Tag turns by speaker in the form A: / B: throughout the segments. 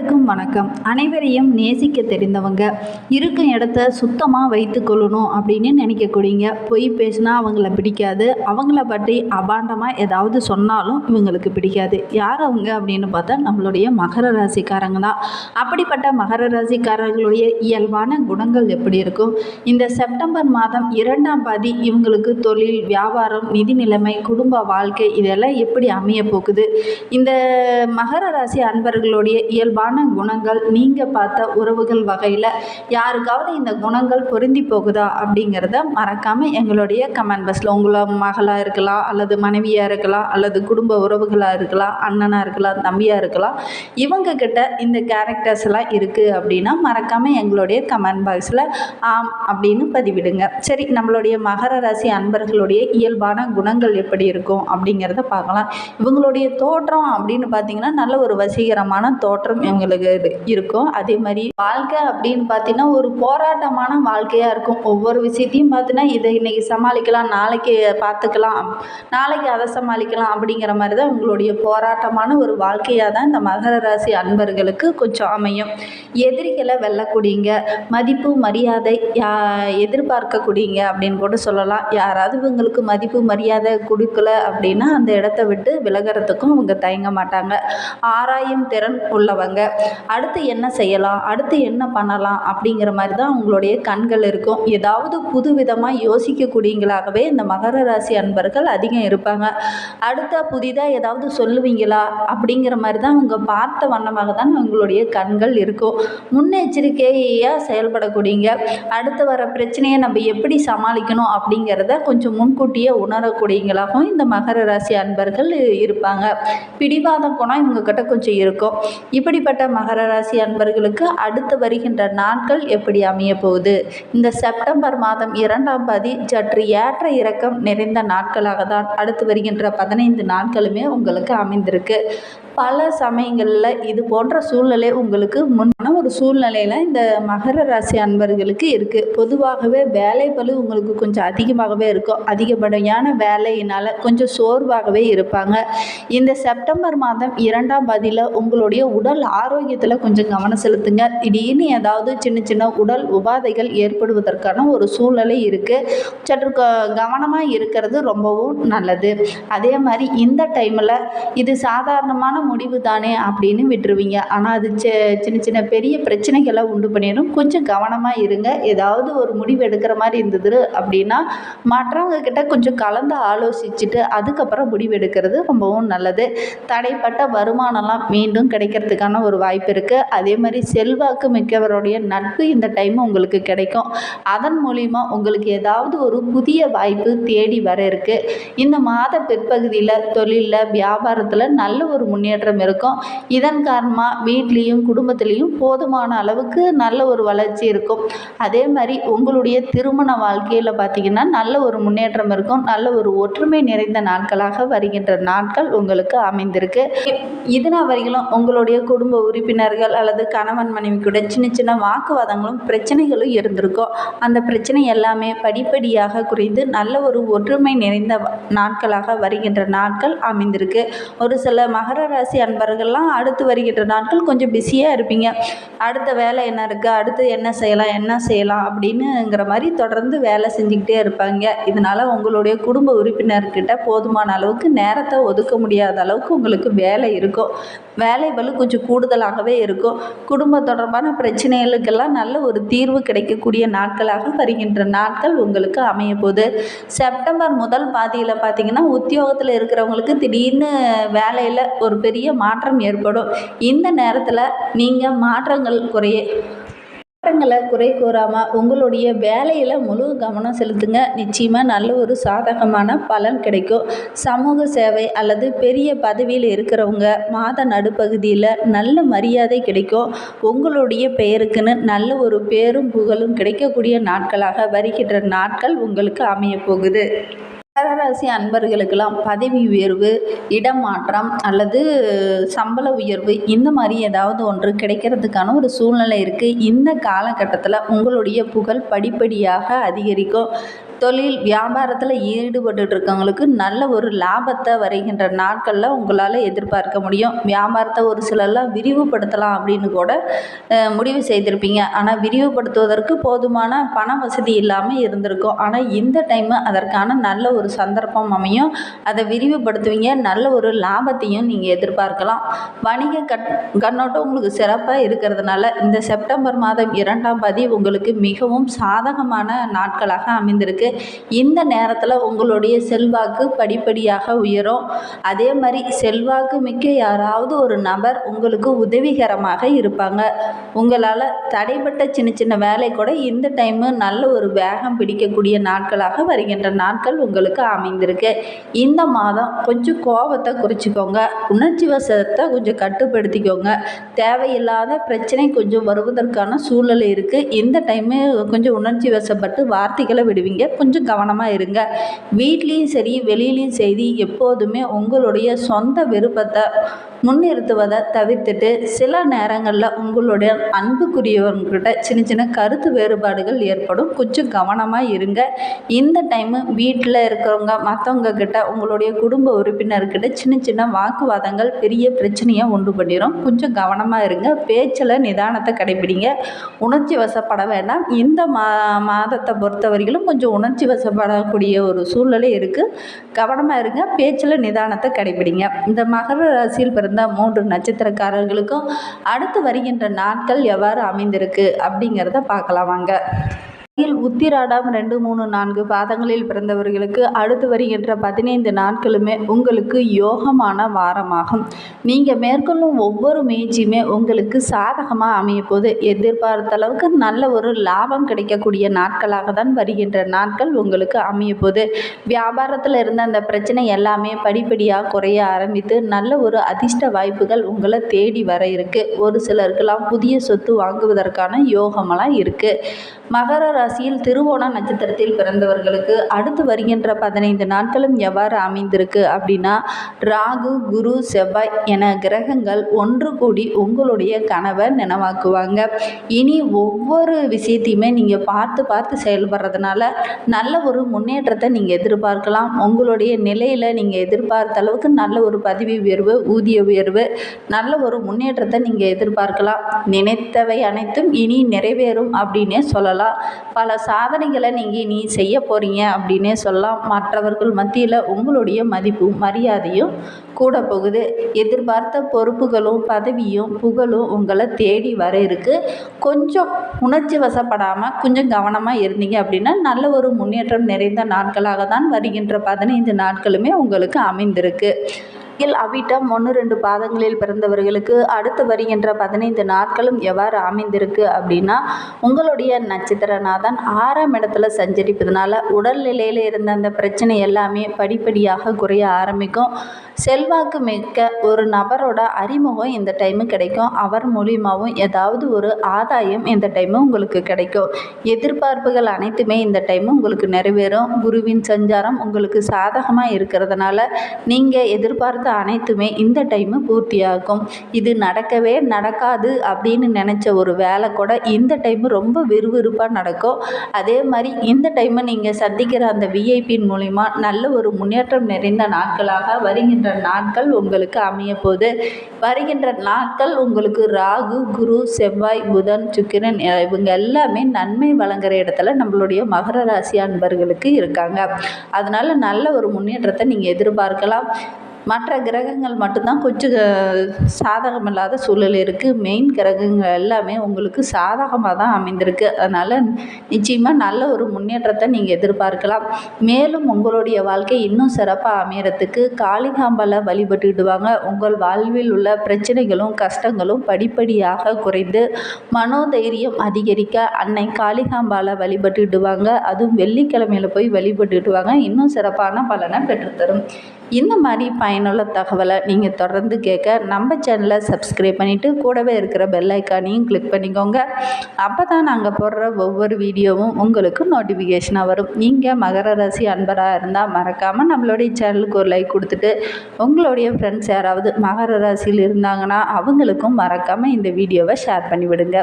A: அனைவருக்கும் வணக்கம். அனைவரையும் நேசிக்க தெரிந்தவங்க இருக்கும் இடத்த சுத்தமாக வைத்து கொள்ளணும் அப்படின்னு நினைக்கக்கூடியங்க பொய் பேசினா அவங்கள பிடிக்காது. அவங்கள பற்றி அபாண்டமாக ஏதாவது சொன்னாலும் இவங்களுக்கு பிடிக்காது. யார் அவங்க அப்படின்னு பார்த்தா நம்மளுடைய மகர ராசிக்காரங்க தான். அப்படிப்பட்ட மகர ராசிக்காரர்களுடைய இயல்பான குணங்கள் எப்படி இருக்கும்? இந்த செப்டம்பர் மாதம் இரண்டாம் பாதி இவங்களுக்கு தொழில் வியாபாரம் நிதி நிலைமை குடும்ப வாழ்க்கை இதெல்லாம் எப்படி அமைய போகுது? இந்த மகர ராசி அன்பர்களுடைய இயல்பான குணங்கள் நீங்கள் பார்த்த உறவுகள் வகையில் யாருக்காவது இந்த குணங்கள் பொருந்தி போகுதா அப்படிங்கிறத மறக்காமல் எங்களுடைய கமெண்ட் பாக்ஸில் உங்களோட மகளாக இருக்கலாம் அல்லது மனைவியாக இருக்கலாம் அல்லது குடும்ப உறவுகளாக இருக்கலாம் அண்ணனாக இருக்கலாம் தம்பியாக இருக்கலாம் இவங்கக்கிட்ட இந்த கேரக்டர்ஸ் எல்லாம் இருக்குது அப்படின்னா மறக்காமல் எங்களுடைய கமெண்ட் பாக்ஸில் ஆம் அப்படின்னு பதிவிடுங்க. சரி நம்மளுடைய மகர ராசி அன்பர்களுடைய இயல்பான குணங்கள் எப்படி இருக்கும் அப்படிங்கிறத பார்க்கலாம். இவங்களுடைய தோற்றம் அப்படின்னு பார்த்தீங்கன்னா நல்ல ஒரு வசீகரமான தோற்றம் அவங்களுக்கு இருக்கும். அதே மாதிரி வாழ்க்கை அப்படின்னு பார்த்தீங்கன்னா ஒரு போராட்டமான வாழ்க்கையாக இருக்கும். ஒவ்வொரு விஷயத்தையும் பார்த்தீங்கன்னா இதை இன்னைக்கு சமாளிக்கலாம் நாளைக்கு பார்த்துக்கலாம் நாளைக்கு அதை சமாளிக்கலாம் அப்படிங்கிற மாதிரி தான் உங்களுடைய போராட்டமான ஒரு வாழ்க்கையாக தான் இந்த மகர ராசி அன்பர்களுக்கு கொஞ்சம் அமையும். எதிரிகளை வெல்லக்கூடியங்க மதிப்பு மரியாதை யா எதிர்பார்க்கக்கூடியங்க அப்படின்னு கூட சொல்லலாம். யாராவது இவங்களுக்கு மதிப்பு மரியாதை கொடுக்கல அப்படின்னா அந்த இடத்த விட்டு விலகிறதுக்கும் அவங்க தயங்க மாட்டாங்க. ஆராயும் திறன் உள்ளவங்க. அடுத்து என்ன செய்யலாம்? அடுத்து என்ன பண்ணலாம்? அப்படிங்கிற மாதிரி தான் அவங்களுடைய கண்கள் இருக்கும். ஏதாவது புது விதமாக யோசிக்கக்கூடியங்களாகவே இந்த மகர ராசி அன்பர்கள் அதிகம் இருப்பாங்க. அடுத்த புதிதாக ஏதாவது சொல்லுவீங்களா? அப்படிங்கிற மாதிரி தான் அவங்க பார்த்த வண்ணமாக தான் அவங்களுடைய கண்கள் இருக்கும். முன்னெச்சரிக்கையாக செயல்படக்கூடியங்க. அடுத்து வர பிரச்சனையை நம்ம எப்படி சமாளிக்கணும் அப்படிங்கிறத கொஞ்சம் முன்கூட்டியே உணரக்கூடியங்களாகவும் இந்த மகர ராசி அன்பர்கள் இருப்பாங்க. பிடிவாதம் குணம் இவங்கக்கிட்ட கொஞ்சம் இருக்கும். இப்படிப்பட்ட மகர ராசி அன்பர்களுக்கு அடுத்து வருகின்ற நாட்கள் எப்படி அமைய போகுது? இந்த செப்டம்பர் மாதம் இரண்டாம் பாதி சற்று ஏற்ற இறக்கம் நிறைந்த நாட்களாக தான் அடுத்து வருகின்ற பதினைந்து நாட்களுமே உங்களுக்கு அமைந்திருக்கு. பல சமயங்களில் இது போன்ற சூழ்நிலை உங்களுக்கு முன்னான ஒரு சூழ்நிலையில் இந்த மகர ராசி அன்பர்களுக்கு இருக்குது பொதுவாகவே வேலை பளு உங்களுக்கு கொஞ்சம் அதிகமாகவே இருக்கும். அதிகப்படியான வேலையினால் கொஞ்சம் சோர்வாகவே இருப்பாங்க. இந்த செப்டம்பர் மாதம் இரண்டாம் பாதியில் உங்களுடைய உடல் ஆரோக்கியத்தில் கொஞ்சம் கவனம் செலுத்துங்க. திடீர்னு ஏதாவது சின்ன சின்ன உடல் உபாதைகள் ஏற்படுவதற்கான ஒரு சூழ்நிலை இருக்குது சற்று கவனமாக இருக்கிறது ரொம்பவும் நல்லது. அதே மாதிரி இந்த டைமில் இது சாதாரணமான முடிவு தானே அப்படின்னு விட்டுருவீங்க. ஆனால் அது சின்ன சின்ன பெரிய பிரச்சனைகளை உண்டு பண்ணிடும். கொஞ்சம் கவனமாக இருங்க. ஏதாவது ஒரு முடிவு எடுக்கிற மாதிரி இருந்தது அப்படின்னா மற்றவங்க கிட்ட கொஞ்சம் கலந்து ஆலோசிச்சுட்டு அதுக்கப்புறம் முடிவு எடுக்கிறது ரொம்பவும் நல்லது. தடைப்பட்ட வருமானம்லாம் மீண்டும் கிடைக்கிறதுக்கான ஒரு வாய்ப்பு இருக்குது அதே மாதிரி செல்வாக்கு மிக்கவருடைய நட்பு இந்த டைம் உங்களுக்கு கிடைக்கும். அதன் மூலிமா உங்களுக்கு ஏதாவது ஒரு புதிய வாய்ப்பு தேடி வர இருக்கு. இந்த மாத பிற்பகுதியில் தொழிலில் வியாபாரத்தில் நல்ல ஒரு முன்னேற்றம் இருக்கும். இதன் காரணமாக வீட்லேயும் குடும்பத்துலேயும் போதுமான அளவுக்கு நல்ல ஒரு வளர்ச்சி இருக்கும். அதே மாதிரி உங்களுடைய திருமண வாழ்க்கையில் பார்த்தீங்கன்னா நல்ல ஒரு முன்னேற்றம் இருக்கும். நல்ல ஒரு ஒற்றுமை நிறைந்த நாட்களாக வருகின்ற நாட்கள் உங்களுக்கு அமைந்திருக்கு. இதனால் வரைகளும் உங்களுடைய குடும்ப உறுப்பினர்கள் அல்லது கணவன் மனைவி கூட சின்ன சின்ன வாக்குவாதங்களும் பிரச்சனைகளும் இருந்திருக்கும் அந்த பிரச்சனை எல்லாமே படிப்படியாக குறைந்து நல்ல ஒரு ஒற்றுமை நிறைந்த நாட்களாக வருகின்ற நாட்கள் அமைந்திருக்கு. ஒரு சில மகர ராசி அன்பர்கள்லாம் அடுத்து வருகின்ற நாட்கள் கொஞ்சம் பிஸியாக இருப்பீங்க. அடுத்த வேலை என்ன இருக்குது அடுத்து என்ன செய்யலாம்? என்ன செய்யலாம்? அப்படின்னுங்கிற மாதிரி தொடர்ந்து வேலை செஞ்சுக்கிட்டே இருப்பாங்க. இதனால் உங்களுடைய குடும்ப உறுப்பினர்கிட்ட போதுமான அளவுக்கு நேரத்தை ஒதுக்க முடியாத அளவுக்கு உங்களுக்கு வேலை இருக்கும். வேலை வலு கொஞ்சம் கூடுதலாகவே இருக்கும். குடும்ப தொடர்பான பிரச்சனைகளுக்கெல்லாம் நல்ல ஒரு தீர்வு கிடைக்கக்கூடிய நாட்களாக வருகின்ற நாட்கள் உங்களுக்கு அமைய போகுது. செப்டம்பர் முதல் பாதியில் பார்த்தீங்கன்னா உத்தியோகத்தில் இருக்கிறவங்களுக்கு திடீர்னு வேலையில் ஒரு பெரிய மாற்றம் ஏற்படும். இந்த நேரத்தில் நீங்கள் மாற்றங்கள் குறைய மாற்றங்களை குறை கூறாமல் உங்களுடைய வேலையில் முழு கவனம் செலுத்துங்க. நிச்சயமாக நல்ல ஒரு சாதகமான பலன் கிடைக்கும். சமூக சேவை அல்லது பெரிய பதவியில் இருக்கிறவங்க மாத நடுப்பகுதியில் நல்ல மரியாதை கிடைக்கும். உங்களுடைய பெயருக்குன்னு நல்ல ஒரு பேரும் புகழும் கிடைக்கக்கூடிய நாட்களாக வருகின்ற நாட்கள் உங்களுக்கு அமைய போகுது. கடகராசி அன்பர்களுக்கெல்லாம் பதவி உயர்வு இடம் மாற்றம் அல்லது சம்பள உயர்வு இந்த மாதிரி ஏதாவது ஒன்று கிடைக்கிறதுக்கான ஒரு சூழ்நிலை இருக்குது இந்த காலகட்டத்தில் உங்களுடைய புகழ் படிப்படியாக அதிகரிக்கும். தொழில் வியாபாரத்தில் ஈடுபட்டு இருக்கவங்களுக்கு நல்ல ஒரு லாபத்தை வருகின்ற நாட்களில் உங்களால் எதிர்பார்க்க முடியும். வியாபாரத்தை ஒரு சிலர்லாம் விரிவுபடுத்தலாம் அப்படின்னு கூட முடிவு செய்திருப்பீங்க. ஆனால் விரிவுபடுத்துவதற்கு போதுமான பண வசதி இல்லாமல் இருந்திருக்கும். ஆனால் இந்த டைமு அதற்கான நல்ல ஒரு சந்தர்ப்பம் அமையும். அதை விரிவுபடுத்துவீங்க. நல்ல ஒரு லாபத்தையும் நீங்கள் எதிர்பார்க்கலாம். வணிக கட் கண்ணோட்டம் உங்களுக்கு சிறப்பாக இருக்கிறதுனால இந்த செப்டம்பர் மாதம் இரண்டாம் பாதி உங்களுக்கு மிகவும் சாதகமான நாட்களாக அமைந்திருக்கு. இந்த நேரத்தில் உங்களுடைய செல்வாக்கு படிப்படியாக உயரும். அதே மாதிரி செல்வாக்கு மிக்க யாராவது ஒரு நபர் உங்களுக்கு உதவிகரமாக இருப்பாங்க. உங்களால் தடைப்பட்ட சின்ன சின்ன வேலை கூட இந்த டைமு நல்ல ஒரு வேகம் பிடிக்கக்கூடிய நாட்களாக வருகின்ற நாட்கள் உங்களுக்கு அமைந்திருக்கு. இந்த மாதம் கொஞ்சம் கோபத்தை குறிச்சிக்கோங்க. உணர்ச்சி வசத்தை கொஞ்சம் கட்டுப்படுத்திக்கோங்க. தேவையில்லாத பிரச்சனை கொஞ்சம் வருவதற்கான சூழ்நிலை இருக்குது இந்த டைமு கொஞ்சம் உணர்ச்சி வசப்பட்டு வார்த்தைகளை விடுவீங்க. கொஞ்சம் கவனமாக இருங்க. வீட்லேயும் சரி வெளியிலையும் சரி எப்போதுமே உங்களுடைய சொந்த விருப்பத்தை முன்னிறுத்துவதை தவிர்த்துட்டு சில நேரங்களில் உங்களுடைய அன்புக்குரியவங்ககிட்ட சின்ன சின்ன கருத்து வேறுபாடுகள் ஏற்படும். கொஞ்சம் கவனமாக இருங்க. இந்த டைமு வீட்டில் இருக்கிறவங்க மற்றவங்க கிட்ட உங்களுடைய குடும்ப உறுப்பினர்கிட்ட சின்ன சின்ன வாக்குவாதங்கள் பெரிய பிரச்சனையை உண்டு பண்ணிடும் கொஞ்சம் கவனமாக இருங்க. பேச்சில் நிதானத்தை கடைபிடிங்க. உணர்ச்சி வசப்பட வேண்டாம். இந்த மா மாதத்தை பொறுத்த வரையிலும் கொஞ்சம் உணர்ச்சி வசப்படக்கூடிய ஒரு சூழ்நிலை இருக்குது கவனமாக இருங்க. பேச்சில் நிதானத்தை கடைபிடிங்க. இந்த மகர ராசியில் பிறந்த மூன்று நட்சத்திரக்காரர்களுக்கும் அடுத்து வருகின்ற நாட்கள் எவ்வாறு அமைந்திருக்கு அப்படிங்கிறத பார்க்கலாம் வாங்க. உத்திராடம் ரெண்டு மூணு நான்கு பாதங்களில் பிறந்தவர்களுக்கு அடுத்து வருகின்ற பதினைந்து நாட்களுமே உங்களுக்கு யோகமான வாரமாகும். நீங்கள் மேற்கொள்ளும் ஒவ்வொரு முயற்சியுமே உங்களுக்கு சாதகமாக அமையப்போது எதிர்பார்த்த அளவுக்கு நல்ல ஒரு லாபம் கிடைக்கக்கூடிய நாட்களாக தான் வருகின்ற நாட்கள் உங்களுக்கு அமையப்போது வியாபாரத்தில் இருந்த அந்த பிரச்சனை எல்லாமே படிப்படியாக குறைய ஆரம்பித்து நல்ல ஒரு அதிர்ஷ்ட வாய்ப்புகள் உங்களை தேடி வர இருக்குது ஒரு சிலருக்கெல்லாம் புதிய சொத்து வாங்குவதற்கான யோகமெல்லாம் இருக்குது மகர ராசியில் திருவோண நட்சத்திரத்தில் பிறந்தவர்களுக்கு அடுத்து வருகின்ற பதினைந்து நாட்களும் எவ்வாறு அமைந்திருக்கு அப்படின்னா ராகு குரு செவ்வாய் என கிரகங்கள் ஒன்று கூடி உங்களுடைய கனவை நினைவாக்குவாங்க. இனி ஒவ்வொரு விஷயத்தையுமே நீங்கள் பார்த்து பார்த்து செயல்படுறதுனால நல்ல ஒரு முன்னேற்றத்தை நீங்கள் எதிர்பார்க்கலாம். உங்களுடைய நிலையில் நீங்கள் எதிர்பார்த்த அளவுக்கு நல்ல ஒரு பதவி உயர்வு ஊதிய உயர்வு நல்ல ஒரு முன்னேற்றத்தை நீங்கள் எதிர்பார்க்கலாம். நினைத்தவை அனைத்தும் இனி நிறைவேறும் அப்படின்னே சொல்லலாம். பல சாதனைகளை நீங்கள் இனி செய்ய போகிறீங்க அப்படின்னே சொல்லலாம். மற்றவர்கள் மத்தியில் உங்களுடைய மதிப்பும் மரியாதையும் கூட போகுது. எதிர்பார்த்த பொறுப்புகளும் பதவியும் புகழும் உங்களை தேடி வர இருக்கு. கொஞ்சம் உணர்ச்சி வசப்படாமல் கொஞ்சம் கவனமாக இருந்தீங்க அப்படின்னா நல்ல ஒரு முன்னேற்றம் நிறைந்த நாட்களாக தான் வருகின்ற பதினைந்து நாட்களுமே உங்களுக்கு அமைந்திருக்கு. இதில் அவிட்டம் ஒன்று ரெண்டு பாதங்களில் பிறந்தவர்களுக்கு அடுத்து வருகின்ற பதினைந்து நாட்களும் எவ்வாறு அமைந்திருக்கு அப்படின்னா உங்களுடைய நட்சத்திரநாதன் ஆறாம் இடத்துல சஞ்சரிப்பதனால உடல்நிலையில் இருந்த அந்த பிரச்சனை எல்லாமே படிப்படியாக குறைய ஆரம்பிக்கும். செல்வாக்கு மிக்க ஒரு நபரோட அறிமுகம் இந்த டைமு கிடைக்கும். அவர் மூலியமாகவும் ஏதாவது ஒரு ஆதாயம் இந்த டைமு உங்களுக்கு கிடைக்கும். எதிர்பார்ப்புகள் அனைத்துமே இந்த டைமு உங்களுக்கு நிறைவேறும். குருவின் சஞ்சாரம் உங்களுக்கு சாதகமாக இருக்கிறதுனால நீங்கள் எதிர்பார்த்த அனைத்துமே இந்த டைமு பூர்த்தியாகும். இது நடக்கவே நடக்காது அப்படின்னு நினச்ச ஒரு வேலை கூட இந்த டைமு ரொம்ப விறுவிறுப்பாக நடக்கும். அதே மாதிரி இந்த டைமு நீங்கள் சந்திக்கிற அந்த விஐபியின் மூலிமா நல்ல ஒரு முன்னேற்றம் நிறைந்த நாட்களாக வருகின்ற நாட்கள் உங்களுக்கு அமைய போது வருகின்ற நாட்கள் உங்களுக்கு ராகு குரு செவ்வாய் புதன் சுக்கிரன் இவங்க எல்லாமே நன்மை வழங்குற இடத்துல நம்மளுடைய மகர ராசி அன்பர்களுக்கு இருக்காங்க. அதனால நல்ல ஒரு முன்னேற்றத்தை நீங்கள் எதிர்பார்க்கலாம். மற்ற கிரகங்கள் மட்டும்தான் கொஞ்சம் சாதகம் சாதகமில்லாத சூழல் இருக்குது மெயின் கிரகங்கள் எல்லாமே உங்களுக்கு சாதகமாக தான் அமைந்திருக்கு. அதனால் நிச்சயமாக நல்ல ஒரு முன்னேற்றத்தை நீங்கள் எதிர்பார்க்கலாம். மேலும் உங்களுடைய வாழ்க்கை இன்னும் சிறப்பாக அமையறதுக்கு காளிகாம்பால வழிபட்டுடுவாங்க உங்கள் வாழ்வில் உள்ள பிரச்சனைகளும் கஷ்டங்களும் படிப்படியாக குறைந்து மனோதைரியம் அதிகரிக்க அன்னை காளிகாம்பால வழிபட்டுடுவாங்க அதுவும் வெள்ளிக்கிழமையில் போய் வழிபட்டுடுவாங்க இன்னும் சிறப்பான பலனை பெற்றுத்தரும். இந்த மாதிரி பயனுள்ள தகவலை நீங்கள் தொடர்ந்து கேட்க நம்ம சேனலை சப்ஸ்கிரைப் பண்ணிவிட்டு கூடவே இருக்கிற பெல் ஐக்கானையும் கிளிக் பண்ணிக்கோங்க. அப்போ தான் நாங்கள் போடுற ஒவ்வொரு வீடியோவும் உங்களுக்கு நோட்டிஃபிகேஷனாக வரும். நீங்கள் மகர ராசி அன்பராக இருந்தால் மறக்காமல் நம்மளுடைய சேனலுக்கு ஒரு லைக் கொடுத்துட்டு உங்களுடைய ஃப்ரெண்ட்ஸ் யாராவது மகர ராசியில் இருந்தாங்கன்னா அவங்களுக்கும் மறக்காமல் இந்த வீடியோவை ஷேர் பண்ணிவிடுங்க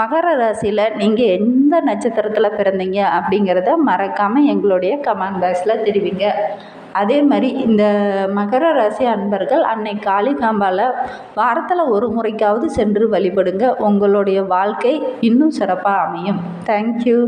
A: மகர ராசியில் நீங்கள் எந்த நட்சத்திரத்தில் பிறந்தீங்க அப்படிங்கிறத மறக்காமல் எங்களுடைய கமெண்ட் பாக்ஸில் தெரிவிங்க. அதே மாதிரி இந்த மகர ராசி அன்பர்கள் அன்னை காளிகாம்பால வாரத்தில் ஒரு முறைக்காவது சென்று வழிபடுங்க. உங்களுடைய வாழ்க்கை இன்னும் சிறப்பாக அமையும். தேங்க்யூ